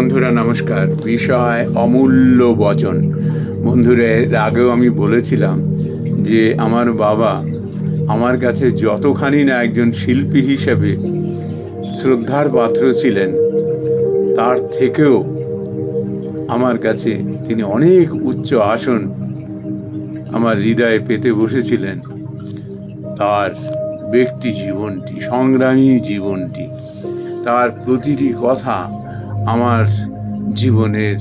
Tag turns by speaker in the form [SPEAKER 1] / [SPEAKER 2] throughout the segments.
[SPEAKER 1] বন্ধুরা, নমস্কার। বিষয় অমূল্য বচন। বন্ধুরা, এর আগেও আমি বলেছিলাম যে আমার বাবা আমার কাছে যতখানি না একজন শিল্পী হিসেবে শ্রদ্ধার পাত্র ছিলেন, তার থেকেও আমার কাছে তিনি অনেক উচ্চ আসন আমার হৃদয়ে পেতে বসেছিলেন। তার ব্যক্তি জীবনটি, সংগ্রামী জীবনটি, তার প্রতিটি কথা আমার জীবনের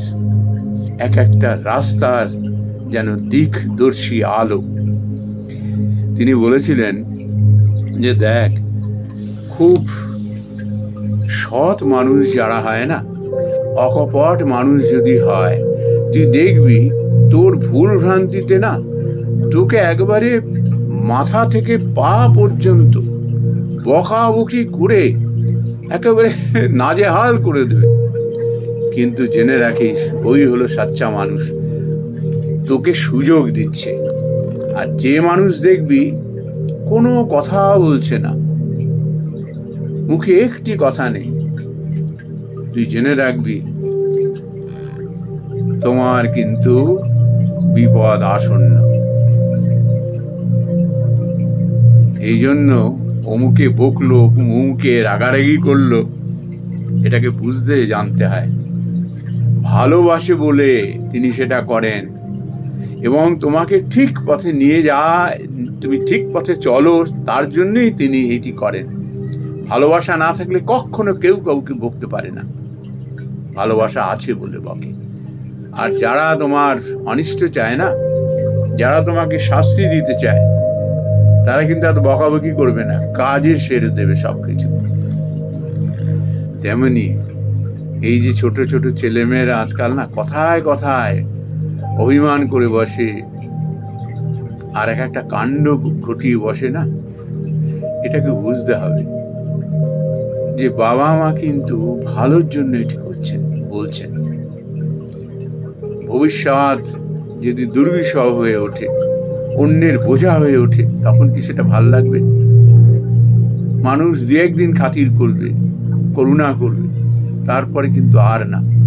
[SPEAKER 1] এক একটা রাস্তার যেন দিকদর্শী আলো। তিনি বলেছিলেন যে, দেখ, খুব সৎ মানুষ যারা হয় না, অকপট মানুষ যদি হয়, তুই দেখবি তোর ভুল ভ্রান্তিতে না, তোকে একবারে মাথা থেকে পা পর্যন্ত বকাবকি করে একেবারে নাজেহাল করে দেবে। কিন্তু জেনে রাখিস, ওই হলো সাচ্চা মানুষ। তোকে সুযোগ দিচ্ছে। আর যে মানুষ দেখবি, কোনো কথা বলছে না। মুখে একটি কথা নেই। তুই জেনে রাখবি, তোমার কিন্তু বিপদ আসন্ন। এই জন্য অমুকে বকলো, অমুকে রাগারাগি করল। এটাকে বুঝতে জানতে হয়। ভালোবাসে বলে তিনি সেটা করেন। এবং তোমাকে ঠিক পথে নিয়ে যা তুমি ঠিক পথে চলো, তার জন্যই তিনি এটি করেন। ভালোবাসা না থাকলে কখনো কেউ কাউকে বকতে পারে না। ভালোবাসা আছে বলে বকে। আর যারা তোমার অনিষ্ট চায় না, যারা তোমাকে শাস্তি দিতে চায়, তারা কিন্তু এত বকাবকি করবে না। কাজে সেরে দেবে সব কিছু তেমনি এই যে ছোট ছোট ছেলেমেয়েরা আজকাল না, কথায় কথায় অভিমান করে বসে। আর এক একটা কাণ্ড ঘটিয়ে বসে না, এটাকে বুঝতে হবে যে বাবা মা কিন্তু ভালোর জন্য এটি করছেন বলছেন। ভবিষ্যৎ যদি দুর্বিষহ হয়ে ওঠে, অন্যের বোঝা হয়ে ওঠে, তখন কি সেটা ভালো লাগবে? মানুষ দু একদিন খাতির করবে, করুণা করবে। তারপরে কিন্তু আর না।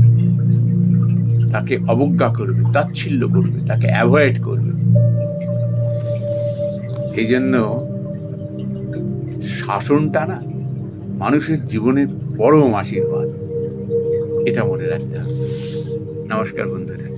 [SPEAKER 1] তাকে অবজ্ঞা করবে, তাচ্ছিল্য করবে, তাকে অ্যাভয়েড করবে। এই জন্য শাসনটা না মানুষের জীবনের পরম আশীর্বাদ। এটা মনে রাখতে হবে। নমস্কার বন্ধুরা।